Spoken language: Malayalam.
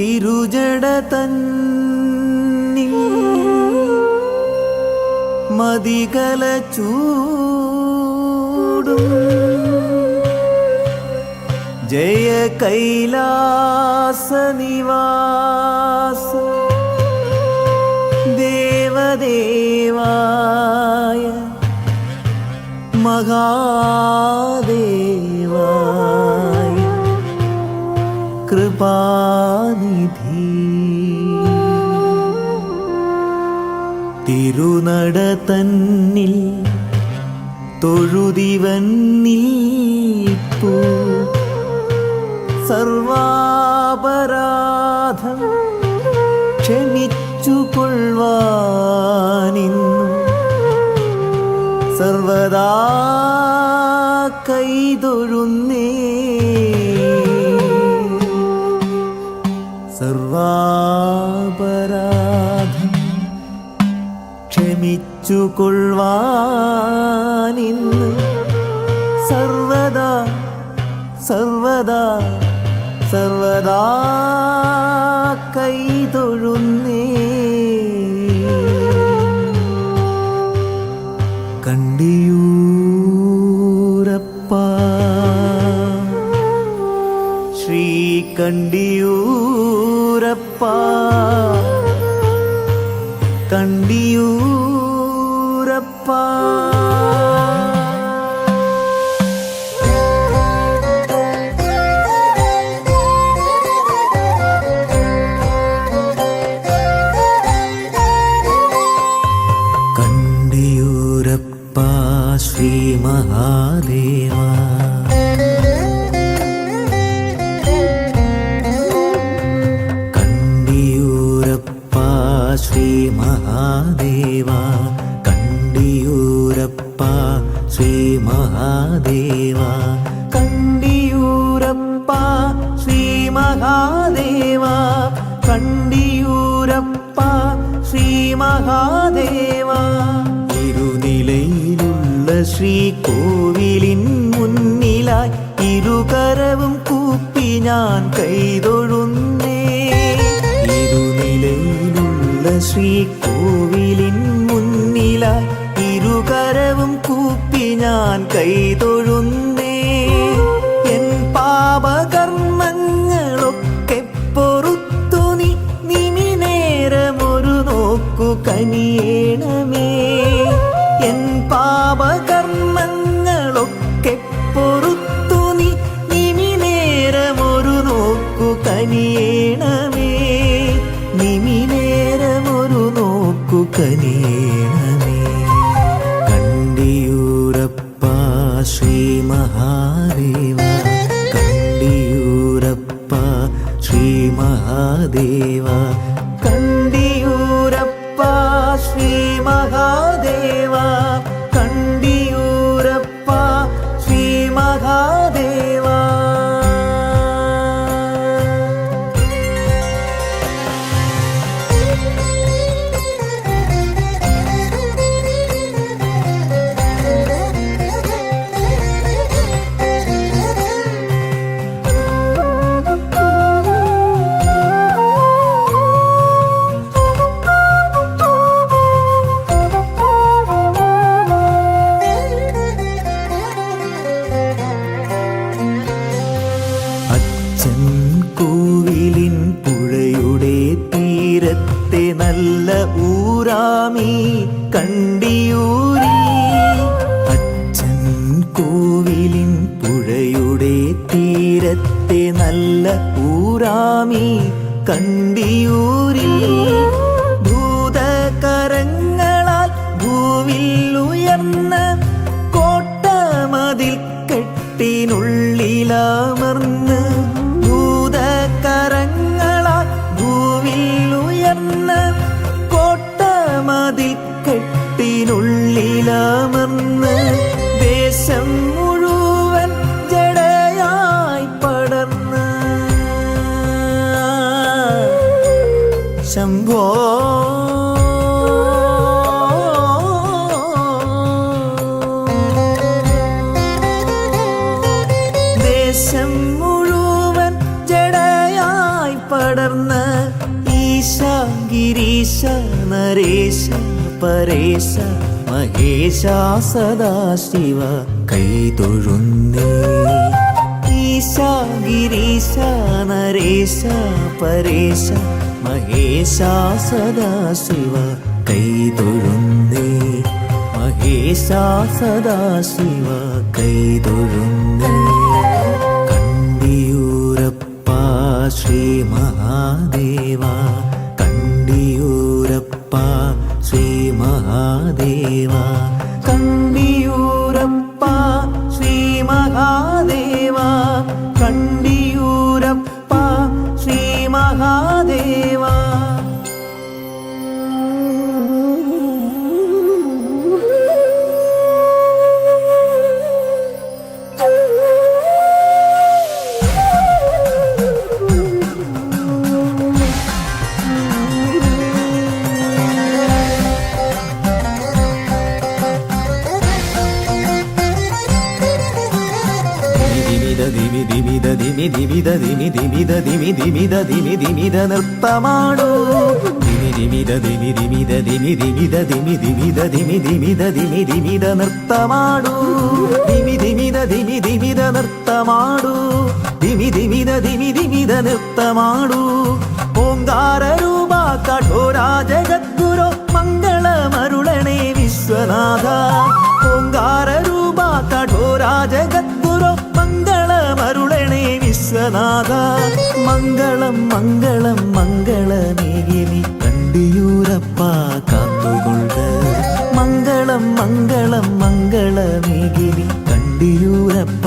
തിരുജട തന്നിൽ മതികല ചൂടും ജയ കൈലാസ നിവാസ ദേവദേവായ മഹാദേവായ കൃപാനിധി. തിരുനട തന്നിൽ തൊഴുതിവൻ നിൽപ്പു സർവാപരാധം ക്ഷമിച്ചുകൊള്ളുവാനിന്നു സർവദാ കൈതൊഴുന്നേ കൊള്ളുവാനിന്ന് സർവദാ സർവദാ സർവദാ കൈതൊഴുന്നേ. കണ്ടിയൂരപ്പ ശ്രീ കണ്ടിയൂരപ്പ കണ്ടിയൂരപ്പ മഹാദേവ കണ്ടിയൂരപ്പ ശ്രീ മഹാദേവ കണ്ടിയൂരപ്പ ശ്രീ മഹാദേവ കണ്ടിയൂരപ്പ ശ്രീ മഹാദേവ ഇരുനിലയിലുള്ള ശ്രീ കോവിലിൻ മുന്നിലായി ഇരുകരവും കൂപ്പി ഞാൻ കൈതൊഴുന്നേ. ശ്രീ കോവിലിൻ മുന്നിലായി ഇരുകരവും കൂപ്പി ഞാൻ കൈതൊഴുന്നേ. എൻ പാപകർമ്മങ്ങളൊക്കെ പൊറുത്തു നീ നിമിനേരമൊരു നോക്കു കനിയേണമേ. എൻ പാപകർമ്മങ്ങളൊക്കെ പൊറുത്തു നീ നിമിനേരമൊരു നോക്കു കനിയേണമേ. കനിയേണമേ. കണ്ടിയൂരപ്പ ശ്രീ മഹാദേവ. കണ്ടിയൂരപ്പ ശ്രീ മഹാദേവ. ഊരാമി കണ്ടിയൂരിൽ ഭൂതകരങ്ങളാൽ ഭൂവിൽ ഉയർന്ന കോട്ടമതിൽ കെട്ടിനുള്ളിലാമർന്ന് ഭൂതകരങ്ങളാൽ ഭൂവിൽ ഉയർന്ന കോട്ടമതിൽ പരേശ മഹേശ സദാശിവ കൈതൊഴുന്നേ ഈശ ഗിരീശ നരേശ പരേശ മഹേശ സദാശിവ കൈതൊഴുന്നേ മഹേശ സദാശിവ കൈതൊഴുന്നേ കണ്ടിയൂരപ്പ ശ്രീ മഹാദേവ. മഹാദേവ കണ്ടിയൂരപ്പ ശ്രീ മഹാദേവ കണ്ടിയൂരപ്പ ശ്രീ മഹാദേവ ദിമി ദിമിത ദിമി ദിമിത ദിമി ദിമിത ദിമി ദിമിത ദിമി ദിമിത നൃത്തമാടൂ ദിമി ദിമിത ദിമി ദിമിത ദിമി ദിമിത ദിമി ദിമിത ദിമി ദിമിത ദിമി ദിമിത നൃത്തമാടൂ ദിമി ദിമിത ദിമി ദിമിത നൃത്തമാടൂ ദിമി ദിമിത ദിമി ദിമിത നൃത്തമാടൂ ഓങ്കാര രൂപ കഠോരാ ജഗദ്ഗുരു മംഗളമരുളണേ വിശ്വനാഥ ഓങ്കാര രൂപ കഠോരാ ജഗദ്ഗുരു മംഗളനാഥ മംഗളം മംഗളം മംഗളമേകിനി കണ്ടിയൂരപ്പ കാത്തുകൊണ്ട്. മംഗളം മംഗളം മംഗളമേകിനി കണ്ടിയൂരപ്പ